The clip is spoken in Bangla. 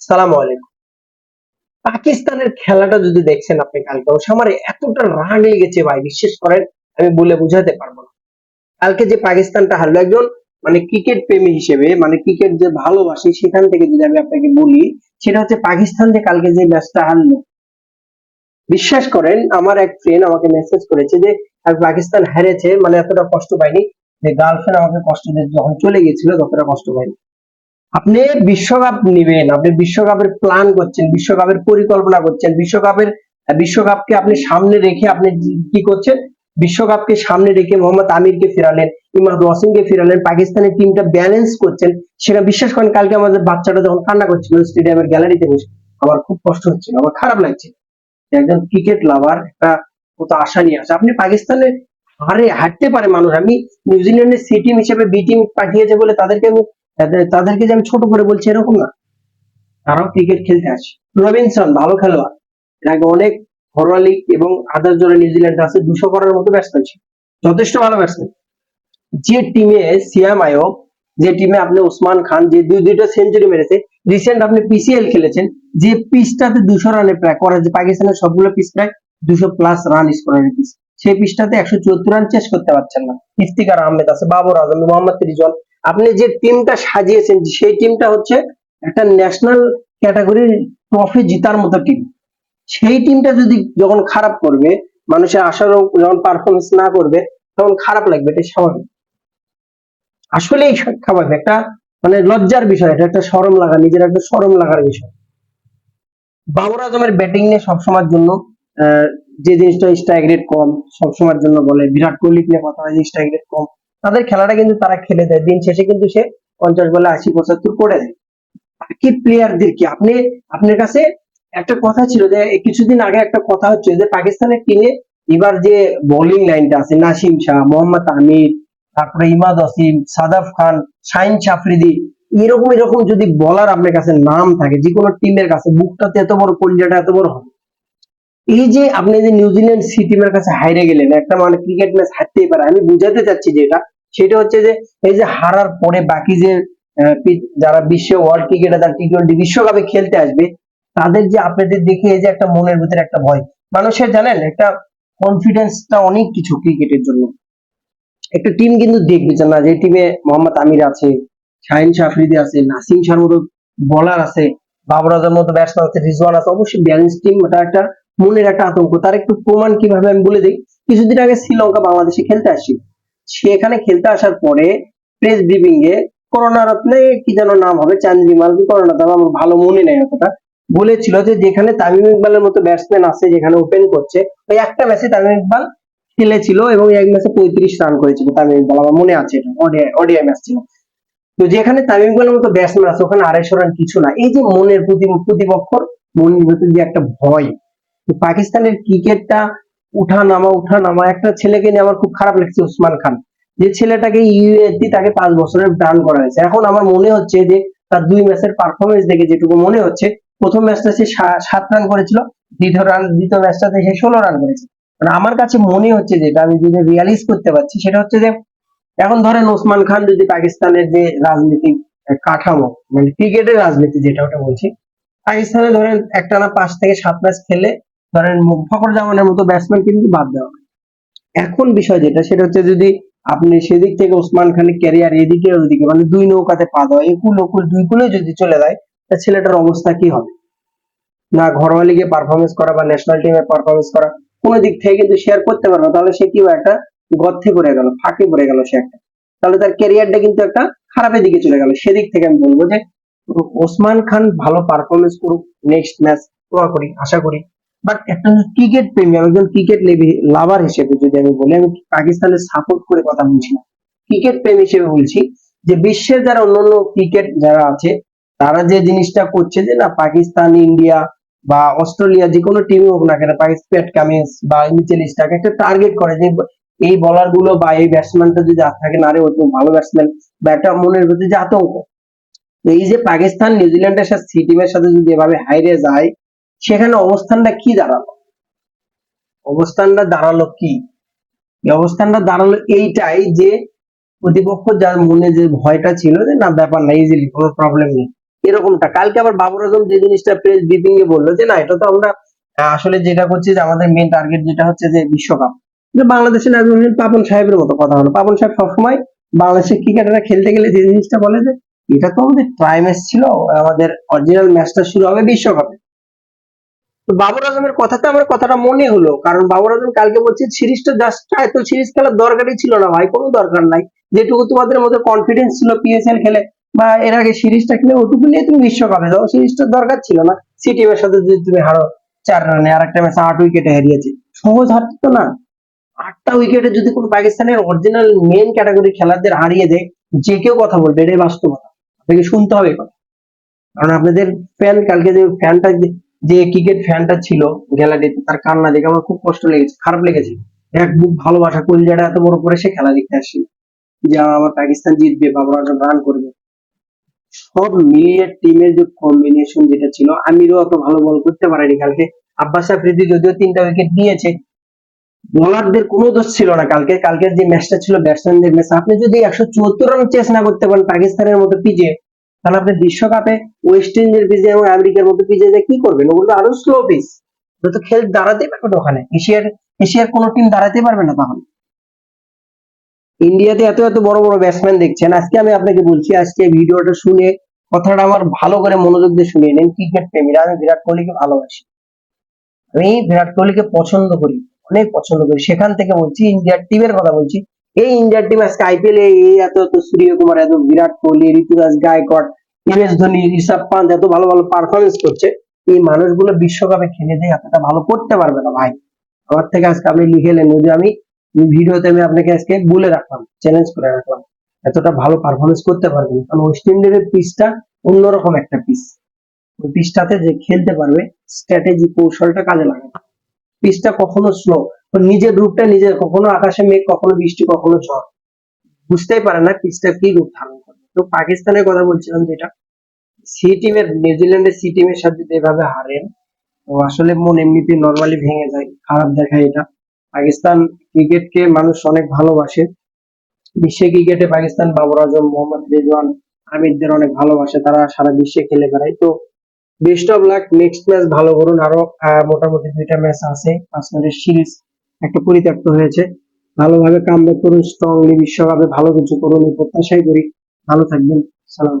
সালাম আলাইকুম। পাকিস্তানের খেলাটা যদি দেখছেন আপনি কালকে ওসামারে এতটা রাগ লেগেছে ভাই, বিশ্বাস করেন, আমি বলে বুঝাতে পারব না। কালকে যে পাকিস্তানটা হারলো একজন মানে ক্রিকেট প্রেমী হিসেবে মানে ক্রিকেট যে ভালোবাসি, সেখান থেকে যদি আমি আপনাকে বলি, সেটা হচ্ছে পাকিস্তান যে কালকে যে ম্যাচটা হারলো। বিশ্বাস করেন, আমার এক ফ্রেন্ড আমাকে মেসেজ করেছে যে পাকিস্তান হেরেছে মানে এতটা কষ্ট পাইনি যে গার্লফ্রেন্ড আমাকে কষ্ট দিয়ে যখন চলে গেছিল, ততটা কষ্ট পাইনি আপনি বিশ্বকাপ নিবেন, আপনি বিশ্বকাপের প্ল্যান করছেন, বিশ্বকাপের পরিকল্পনা করছেন, বিশ্বকাপের বিশ্বকাপকে আপনি সামনে রেখে আপনি কি করছেন? বিশ্বকাপকে সামনে রেখে মোহাম্মদ আমিরকে ফেরালেন ইমাদ ওয়াসিমকে ফেরালেন, পাকিস্তানের টিমটা ব্যালেন্স করছেন। সেটা বিশ্বাস করেন, কালকে আমাদের বাচ্চাটা যখন কান্না করছিল স্টেডিয়ামের গ্যালারিতে বসে, আমার খুব কষ্ট হচ্ছিল, আমার খারাপ লাগছে। একজন ক্রিকেট লাভার একটা কত আশা নিয়ে আসে। আপনি পাকিস্তানে হারে হারতে পারে মানুষ। আমি নিউজিল্যান্ডের সি টিম হিসেবে বি টিম পাঠিয়েছে বলে তাদেরকে আমি তাদেরকে যে আমি ছোট করে বলছি এরকম না। তারাও ক্রিকেট খেলতে আসে। রবিনসন, ভালো খেলোয়াড়। এর আগে অনেক ঘরোয়া লিগ এবং আদার জোরে নিউজিল্যান্ড আছে, দুশো করার মতো ব্যাটসম্যান ছিল। যথেষ্ট ভালো ব্যাটসম্যান যে টিমে সিয়াম আয়ব যে টিমে আপনি ওসমান খান, যে দুই দুইটা সেঞ্চুরি মেরেছে রিসেন্ট আপনি পিসিএল খেলেছেন, যে পিচটাতে দুশো রানে প্রায় করা যে পাকিস্তানের সবগুলো পিচ প্রায় দুশো প্লাস রান স্কোরের পিচ সেই পিচটাতে একশো চুয়াত্তর রান চেস করতে পারছেন না। ইফতিকার আহমেদ আছে, বাবর আজম, মোহাম্মদ রিজওয়ান আপনি যে টিমটা সাজিয়েছেন, সেই টিমটা হচ্ছে একটা ন্যাশনাল ক্যাটাগরির ট্রফি জেতার মতো টিম সেই টিমটা যদি যখন খারাপ করবে, মানুষের আশার যখন পারফরমেন্স না করবে, তখন খারাপ লাগবে এটা স্বাভাবিক। আসলেই স্বাভাবিক, একটা মানে লজ্জার বিষয়, এটা একটা শরম লাগা, নিজের একটা শরম লাগার বিষয়। বাবর আজমের ব্যাটিং নিয়ে সবসময়ের জন্য যে জিনিসটা স্ট্রাইক রেট কম, সবসময়ের জন্য বলে, বিরাট কোহলি নিয়ে কথা হয় স্ট্রাইক রেট কম। তাদের খেলাটা কিন্তু তারা খেলে দেয়। দিন শেষে কিন্তু সে পঞ্চাশ বলে আশি পঁচাত্তর করে দেয়। বাকি প্লেয়ারদের কি? আপনি, আপনার কাছে একটা কথা ছিল যে কিছুদিন আগে একটা কথা হচ্ছে যে, পাকিস্তানের টিমে এবার যে বোলিং লাইনটা আছে, নাসিম শাহ, মোহাম্মদ আমির, তারপরে ইমাদ অসিম, সাদাফ খান, শাহিন সাফরিদি এরকম এরকম যদি বলার আপনার কাছে নাম থাকে যে কোনো টিমের কাছে, বুকটাতে এত বড় কলিজাটা এত বড় হবে। এই যে আপনি যে নিউজিল্যান্ড সি টিমের কাছে হাইরে গেলেন, একটা মানে ক্রিকেট ম্যাচ হারতেই পারে। আমি বুঝাতে চাচ্ছি যেটা, সেটা হচ্ছে যে, এই যে হারার পরে বাকি যে যারা বিশ্ব ওয়ার্ল্ড ক্রিকেটে তার টি টোয়েন্টি বিশ্বকাপে খেলতে আসবে, তাদের যে আপনাদের দেখে এই যে একটা মনের ভিতরে একটা ভয়। মানুষের জানেন, একটা কনফিডেন্সটা অনেক কিছু ক্রিকেটের জন্য। একটা টিম কিন্তু দেখবে যে না, যে টিমে মোহাম্মদ আমির আছে, শাহিন শাফরিদি আছে, নাসিম শাহর মতো বলার আছে বাবর আজমের মতো ব্যাটসম্যান আছে, রিজওয়ান আছে, অবশ্যই ব্যালেন্স টিম ওটা একটা মনের একটা আতঙ্ক। তার একটু প্রমাণ কীভাবে আমি বলে দিই? কিছুদিন আগে শ্রীলঙ্কা বাংলাদেশে খেলতে আসছিল। সেখানে খেলতে আসার পরে প্রেস ব্রিফিং এ করোনা রত্নে কি যেন নাম হবে চান্দ্রিমাল কি করোনা দাম আমার ভালো মনে নেই অতটা, বলেছিল যে যেখানে তামিম ইকবালের মতো ব্যাটসম্যান আছে, যেখানে ওপেন করছে, ওই একটা ম্যাচে তামিম ইকবাল খেলেছিল এবং এক ম্যাচে পঁয়ত্রিশ রান করেছিল তামিম ইকবাল। আমার মনে আছে এটা ওডিআই ম্যাচ ছিল। তো যেখানে তামিম ইকবালের মতো ব্যাটসম্যান আছে, ওখানে আড়াইশো রান কিছু না। এই যে মনের প্রতি প্রতিপক্ষর মনের ভিতরে যে একটা ভয় পাকিস্তানের ক্রিকেটটা উঠা নামা উঠা নামা একটা ছেলেকে নিয়ে আমার খুব খারাপ লাগছে উসমান খান। যে ছেলেটাকে ইউএসডি তাকে পাঁচ বছরের ব্রান করা হয়েছে। এখন আমার মনে হচ্ছে যে তার দুই ম্যাচের পারফরমেন্স দেখে যেটুকু মনে হচ্ছে, প্রথম ম্যাচটা সে সাত রান করেছিল, দ্বিতীয় রান দ্বিতীয় ম্যাচটাতে সে ষোলো রান করেছে। মানে আমার কাছে মনে হচ্ছে যেটা আমি যদি রিয়ালাইজ করতে পারছি, সেটা হচ্ছে যে এখন ধরেন ওসমান খান যদি পাকিস্তানের যে রাজনীতিক কাঠামো মানে ক্রিকেটের রাজনীতি যেটা ওটা বলছি, পাকিস্তানে ধরেন একটানা পাঁচ থেকে সাত ম্যাচ খেলে ধরেন ফখর জামানের মতো ব্যাটসম্যান কিন্তু বাদ দেওয়া এখন বিষয় যেটা, সেটা হচ্ছে যদি আপনি সেদিক থেকে ওসমান খানের ক্যারিয়ার এদিকে ওদিকে মানে দুই নৌকাতে পা দেওয়া, একুল ওকুল দুই কুলে যদি চলে যায়, তা ছেলেটার অবস্থা কি হবে? না ঘরোয়া লিগে পারফরমেন্স করা বা ন্যাশনাল টিমে পারফরমেন্স করা, কোনো দিক থেকে কিন্তু শেয়ার করতে পারবে। তাহলে সে কি একটা গর্তে পড়ে গেল, ফাঁকে পড়ে গেল সে একটা। তাহলে তার ক্যারিয়ারটা কিন্তু একটা খারাপের দিকে চলে গেল। সেদিক থেকে আমি বলব যে, ওসমান খান ভালো পারফরমেন্স করুক নেক্সট ম্যাচ দোয়া করি, আশা করি বাট একটা ক্রিকেট প্রেমী, আমি একজন ক্রিকেট লাভার হিসেবে যদি আমি বলি, আমি পাকিস্তানের সাপোর্ট করে কথা বলছি না। ক্রিকেট প্রেমী হিসেবে বলছি যে বিশ্বের যারা অন্যান্য ক্রিকেট যারা আছে, তারা যে জিনিসটা করছে যে না, পাকিস্তান, ইন্ডিয়া বা অস্ট্রেলিয়া যে কোনো টিমই হোক না কেন প্যাট কামিন্স বা মিচেল একটা টার্গেট করে যে এই বলারগুলো বা এই ব্যাটসম্যানটা যদি আর থাকে, না রে, ও তো ভালো ব্যাটসম্যান বা একটা মনের ভিতরে যে আতঙ্ক। এই যে পাকিস্তান নিউজিল্যান্ডের সাথে, সি টিমের সাথে যদি এভাবে হাইরে যায় সেখানে অবস্থানটা কি দাঁড়াল? অবস্থানটা দাঁড়াল কি? অবস্থানটা দাঁড়াল এইটাই যে প্রতিপক্ষ যার মনে যে ভয়টা ছিল যে, না, ব্যাপার না ইজিলি কোনো প্রবলেম নেই। এরকমটা। কালকে আবার বাবর আজম যে জিনিসটা প্রেস ব্রিফিং এ বলল যে, না, এটা তো আমরা আসলে যেটা করছি যে, আমাদের মেন টার্গেট যেটা হচ্ছে যে, বিশ্বকাপ। যে বাংলাদেশের নাজমুল পাপন সাহেবের মতো কথা হলো। পাপন সাহেব সবসময় বাংলাদেশের ক্রিকেটাররা খেলতে গেলে যে জিনিসটা বলে যে, এটা তো আমাদের ট্রাই ম্যাচ ছিল, আমাদের অরিজিনাল ম্যাচটা শুরু হবে বিশ্বকাপে। তো বাবর আজমের কথাতে আমার কথাটা মনে হলো, কারণ বাবর আজম কালকে বলছে, সিরিজটা জাস্ট এত সিরিজ খেলার দরকারই ছিল না ভাই, কোনো দরকার নাই। যেটুকু তোমাদের মধ্যে কনফিডেন্স ছিল পিএসএল খেলে বা এর আগে সিরিজটা খেলে, ওটুকু নিয়ে তুমি বিশ্বকাপে যাও। সিরিজটার দরকার ছিল না। সিটি এর সাথে যদি তুমি হারো চার রানে আর একটা ম্যাচে আট উইকেটে হারিয়েছে। সহজ হারতে তো না। আটটা উইকেটে যদি কোনো পাকিস্তানের অরিজিনাল মেন ক্যাটাগরি খেলাদের হারিয়ে দেয়, যে কেউ কথা বলবে, এটাই বাস্তবতা। আপনাকে শুনতে হবে কথা। কারণ আপনাদের ফ্যান কালকে যে ফ্যানটা যে ক্রিকেট ফ্যানটা ছিল গ্যালারিতে, তার কান্না দেখে আমার খুব কষ্ট লেগেছে, খারাপ লেগেছে। এক বুক ভালোবাসা, কলজাটা এত বড় করে সে খেলা দেখতে আসছিল যে আমার পাকিস্তান জিতবে বাবর আজম রান করবে। সব মিলিয়ে টিমের যে কম্বিনেশন যেটা ছিল, আমিরও অত ভালো বল করতে পারেনি কালকে। আব্বাস আফ্রিদি যদিও তিনটা উইকেট নিয়েছে বোলারদের কোনো দোষ ছিল না কালকে। কালকের যে ম্যাচটা ছিল ব্যাটসম্যানদের ম্যাচ আপনি যদি একশো চুয়াত্তর রান চেস না করতে পারেন পাকিস্তানের মতো পিজে তাহলে আপনি বিশ্বকাপে ওয়েস্ট ইন্ডিজের পিজে এবং আমেরিকার মতো পিজে যে কি করবেন? ওগুলো আরও স্লো পিচ তো খেল দাঁড়াতে পারবে না ওখানে। এশিয়ার এশিয়ার কোনো টিম দাঁড়াতে পারবে না তাহলে ইন্ডিয়াতে এত এত বড় বড় ব্যাটসম্যান দেখছেন। আজকে আমি আপনাকে বলছি, আজকে ভিডিওটা শুনে, কথাটা আমার ভালো করে মনোযোগ দিয়ে শুনিয়ে নেন। ক্রিকেট প্রেমীরা, আমি বিরাট কোহলিকে ভালোবাসি। আমি বিরাট কোহলিকে পছন্দ করি, অনেক পছন্দ করি। সেখান থেকে বলছি ইন্ডিয়ার টিমের কথা বলছি। এই ইন্ডিয়ার টিম আজকে আইপিএল এই এত এত সূর্যকুমার, এত বিরাট কোহলি, ঋতুরাজ গায়কোয়াড় এম ধোনি, ঋষভ পান্ত এত ভালো ভালো পারফরমেন্স করছে। এই মানুষগুলো বিশ্বকাপে খেলে দিয়ে এতটা ভালো করতে পারবে না ভাই। আমার থেকে আজকে আপনি লিখে নেন, যদি আমি ভিডিওতে আমি আপনাকে আজকে বলে রাখলাম চ্যালেঞ্জ করে রাখলাম, এতটা ভালো পারফরমেন্স করতে পারবে না। কারণ ওয়েস্ট ইন্ডিজের পিচটা অন্যরকম একটা পিচ ওই পিচটাতে যে খেলতে পারবে স্ট্র্যাটেজি কৌশলটা কাজে লাগে পিচটা কখনো স্লো নিজের রূপটা নিজের, কখনো আকাশে মেঘ, কখনো বৃষ্টি, কখনো ঝড়। বুঝতেই পারে না পিচটা কি রূপ ধারণ করবে। তো পাকিস্তানের কথা বলছিলাম যেটা, সি টিমের নিউজিল্যান্ডের সি টিমের সাথে এভাবে হারেন, তো আসলে মন এমনিতে নর্মালি ভেঙে যায়, খারাপ দেখায় এটা। পাকিস্তান ক্রিকেটকে মানুষ অনেক ভালোবাসে। বিশ্বে ক্রিকেটে পাকিস্তান বাবর আজম, মোহাম্মদ রেজওয়ান, আমিরদের অনেক ভালোবাসে, তারা সারা বিশ্বে খেলে বেড়ায়। তো best of luck next match ভালো করুন। আরও মোটামুটি দুইটা ম্যাচ আছে। পাঁচ সিরিজ একটা পরিত্যক্ত হয়েছে। ভালোভাবে কাম করুন স্ট্রংলি বিশ্বকাপে ভালো কিছু করুন প্রত্যাশাই করি। ভালো থাকবেন। সালাম